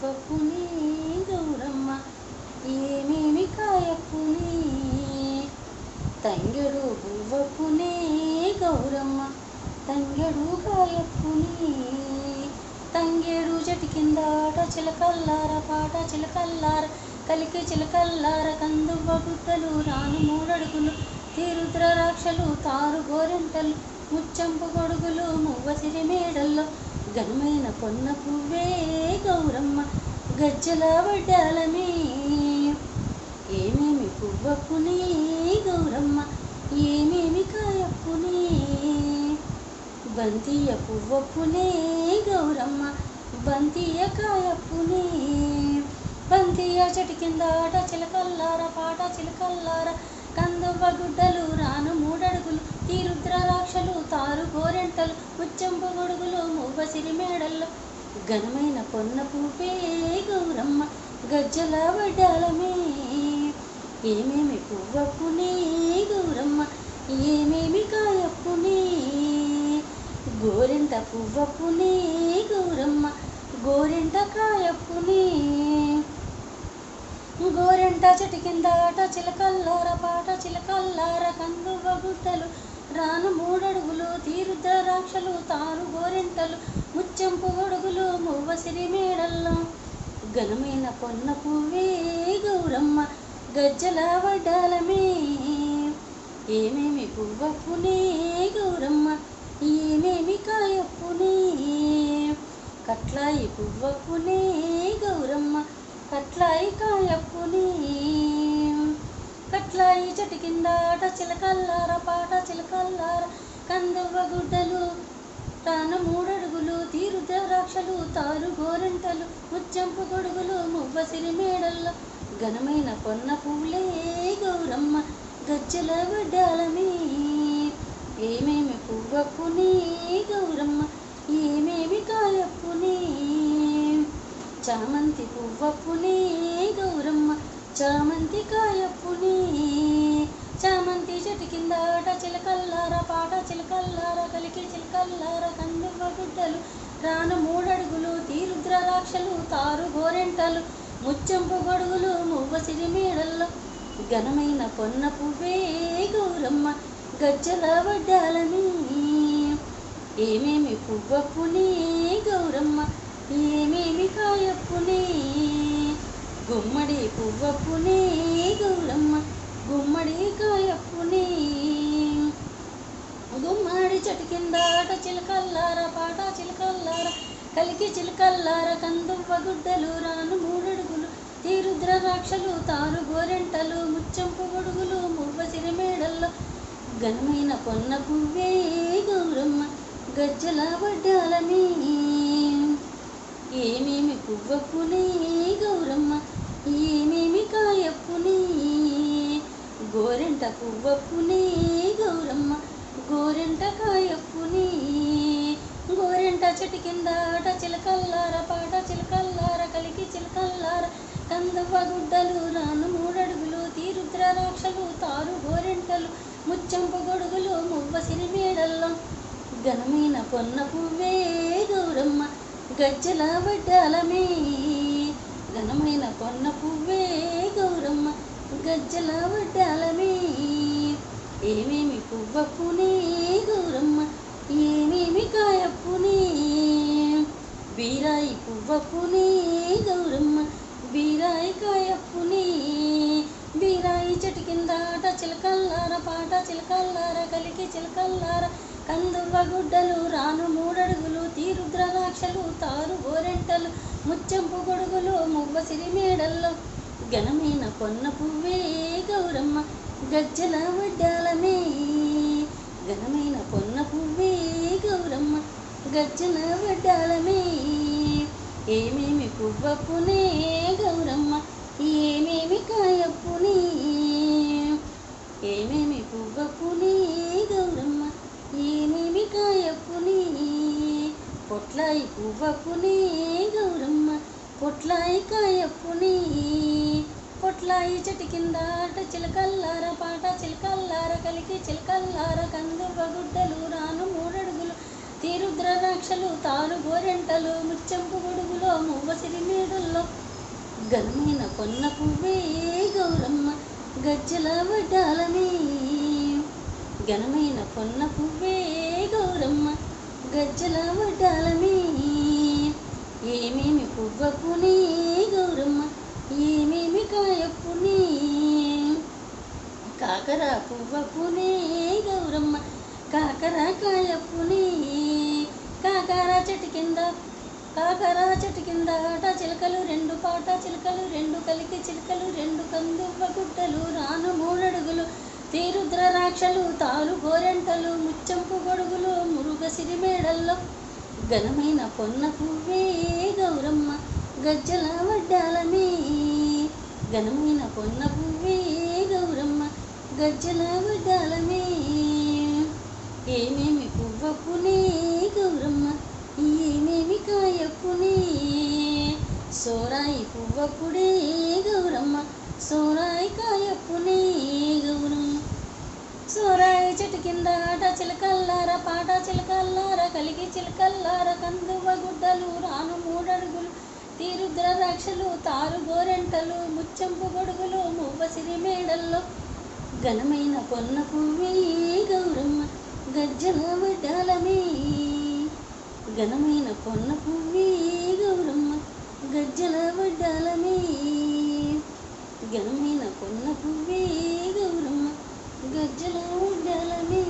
పువ్వపుని గౌరమ్మ ఏమేమి కాయపుని తంగెడు పువ్వపునే గౌరమ్మ తంగెడు కాయపుని తంగేడు చెట్టు కింద ఆట చిలకల్లార పాట చిలకల్లార కలికి చిలకల్లార కందువ్వ గుట్టలు రాను మూడడుగులు తిరుద్రరాక్షలు తారు గోరెంటలు ముచ్చంపు గొడుగులు మువ్వసిరి మేడల్లో. ఘనమైన పొన్న పువ్వే గౌరమ్మ గజ్జల వడ్డాలమే. ఏమేమి పువ్వప్పునే గౌరమ్మ ఏమేమి కాయప్పునే. బంతియ పువ్వప్పునే గౌరమ్మ బంతియ కాయప్పునే. బంతియ చెట్టు కింద ఆట చిలకల్లార పాట చిలకల్లార. కందువ్వ గుడ్డలు రాను మూడడుగులు ఈ రుద్రరాక్షలు తారు గోరెంటలు ముచ్చంపు గొడుగులు మువ్వసిరి మేడల్లో. ఘనమైన పొన్న పువ్వే గౌరమ్మ గజ్జల వడ్డాలమే. ఏమేమి పువ్వప్పునే గౌరమ్మ ఏమేమి కాయప్పునే. గోరెంట పువ్వప్పునే గౌరమ్మ గోరెంట కాయప్పునే వెంట చెటి కింద ఆట చిలకల్లోర పాట చిలకల్లార కందువ గుట్టలు రాను మూడడుగులు తీరు రాక్షలు తారు గోరింటలు ముచ్చెంపు గొడుగులు మువ్వసిరి మేడల్లో. ఘనమైన పొన్న పువ్వే గౌరమ్మ గజ్జల వడ్డాలమే. ఏమేమి పువ్వప్పునే గౌరమ్మ చిలకల్లార పాట చిలకల్లార కందువ్వ గుడ్డలు తాను మూడడుగులు తీరు ద్రాక్షలు తారు గోరంటలు ముచ్చంపు గొడుగులు మువ్వసిరి మేడల్లో ఘనమైన కొన్న పువ్వులే గౌరమ్మ గజ్జల వడ్డాలమే ఏమేమి పువ్వప్పుని గౌరమ్మ ఏమేమి కాయప్పుని చామంతి పువ్వప్పుని గౌరమ్మ చామంతి కాయప్పుని చామంతి చెట్టు కింద ఆట చిలకల్లార పాట చిలకల్లార కలికి చిలకల్లార కందువ గుడ్డలు రాను మూడడుగులు తీరుద్ర రాక్షలు తారు గోరెంటలు ముచ్చంపు గొడుగులు మువ్వసిరి మేడల్లో ఘనమైన పొన్న పువ్వే గౌరమ్మ గజ్జల వడ్డాలని. ఏమేమి పువ్వప్పునే గౌరమ్మ ఏమేమి కాయప్పునే గుమ్మడి పువ్వప్పునే గౌరమ్మ. గుమ్మడి కాయప్పుని గుమ్మడి చెట్టు కింద ఆట చిలకల్లార పాట చిలకల్లార కలికి చిలకల్లార కందువ్వ గుడ్డలు రాను మూడడుగులు తీరుద్ర రాక్షలు తారు గోరెంటలు ముచ్చంపు గొడుగులు మువ్వ సిరిమేడల్లో ఘనమైన కొన్న పువ్వే గౌరమ్మ గజ్జల వడ్డాలమే ఏమేమి పువ్వప్పునే గౌరమ్మ ఏమేమి కాయప్పునే గోరెంట పువ్వప్పునే గౌరమ్మ గోరెంట కాయప్పునే. గోరెంట చెట్టు కింద ఆట చిలకల్లార పాట చిలకల్లార కలికి చిలకల్లార. కందువ గుడ్డలు రాను మూడడుగులు తీరుద్రరాక్షలు తారు గోరెంటలు ముచ్చంపు గొడుగులు మువ్వ సిరిమేడల్లో ఘనమైన పొన్న పువ్వే గౌరమ్మ గజ్జల వడ్డాలమే. ఘనమైన పొన్న పువ్వే గజ్జల వడ్డాలమే. ఏమేమి పువ్వప్పునే గౌరమ్మ ఏమేమి కాయప్పునే బీరాయి పువ్వప్పునే గౌరమ్మ బీరాయి కాయప్పునే బీరాయి చెట్టు కింద ఆట చిలకల్లార పాట చిలకల్లార కలికి చిలకల్లార. కందువ్వ గుడ్డలు రాను మూడడుగులు తీరుద్ర రాక్షలు తారు గోరెంటలు ముచ్చంపు గొడుగులు మువ్వసిరి మేడల్లో ఘనమైన పొన్న పువ్వే గౌరమ్మ గజ్జల వడ్డాలమే. ఘనమైన పొన్న పువ్వే గౌరమ్మ గజ్జల వడ్డాలమే. ఏమేమి పువ్వప్పునే గౌరమ్మ ఏమేమి కాయప్పునే. ఏమేమి పువ్వప్పునే గౌరమ్మ ఏమేమి కాయప్పునే. పొట్లాయి పువ్వప్పునే గౌరమ్మ పొట్లాయి కాయప్పునే. పొట్లాయి చెటి కింద ఆట చిలకల్లార పాట చిలకల్లార కలికి చిలకల్లార కందువ గుడ్డలు రాను మూడడుగులు తీరుద్ర రాక్షలు తారు గోరెంటలు ముచ్చెంపు గొడుగులో మువ్వసిరి మేడల్లో ఘనమైన కొన్న పువ్వే గౌరమ్మ గజ్జల వడ్డాలమే ఘనమైన కొన్న పువ్వే గౌరమ్మ గజ్జల వడ్డాలమే ఏమేమి పువ్వకునే గౌరమ్మ ఏమేమి కాయప్పునే కాకర పువ్వపునే గౌరమ్మ కాకర కాయప్పునే కాకర చెట్టు కింద కాకర చెట్టు కింద ఆట చిలకలు రెండు పాట చిలకలు రెండు కలికి చిలకలు రెండు కందువ్వ గుడ్డలు రాను మూడడుగులు. తీరుద్ర రాక్షలు తాలు గోరెంటలు ముచ్చంపు గొడుగులు మురుగ సిరిమేడల్లో. ఘనమైన పొన్న పువ్వే గౌరమ్మ గజ్జల వడ్డాలమే. ఘనమైన పొన్న పువ్వే గజ్జల వడ్డాలమే ఏమేమి పువ్వప్పునే గౌరమ్మ ఏమేమి కాయప్పునే. సోరాయి పువ్వప్పుడే గౌరమ్మ సోరాయి కాయప్పునే గౌరమ్మ. సోరాయి చెట్టు కింద ఆట చిలకల్లార పాట చిలకల్లార కలిగి చిలకల్లార కందువ గుడ్డలు రాను మూడడుగులు తీరుద్ర రాక్షలు తారు గోరెంటలు ముచ్చంపు గొడుగులు మువ్వసిరి మేడల్లో ఘనమైన పొన్న పువ్వే గౌరమ్మ గజ్జల వడ్డాలమే ఘనమైన పొన్న పువ్వే గౌరమ్మ గజ్జల వడ్డాలమే ఘనమైన పొన్న పువ్వే గౌరమ్మ గజ్జల వడ్డాలమే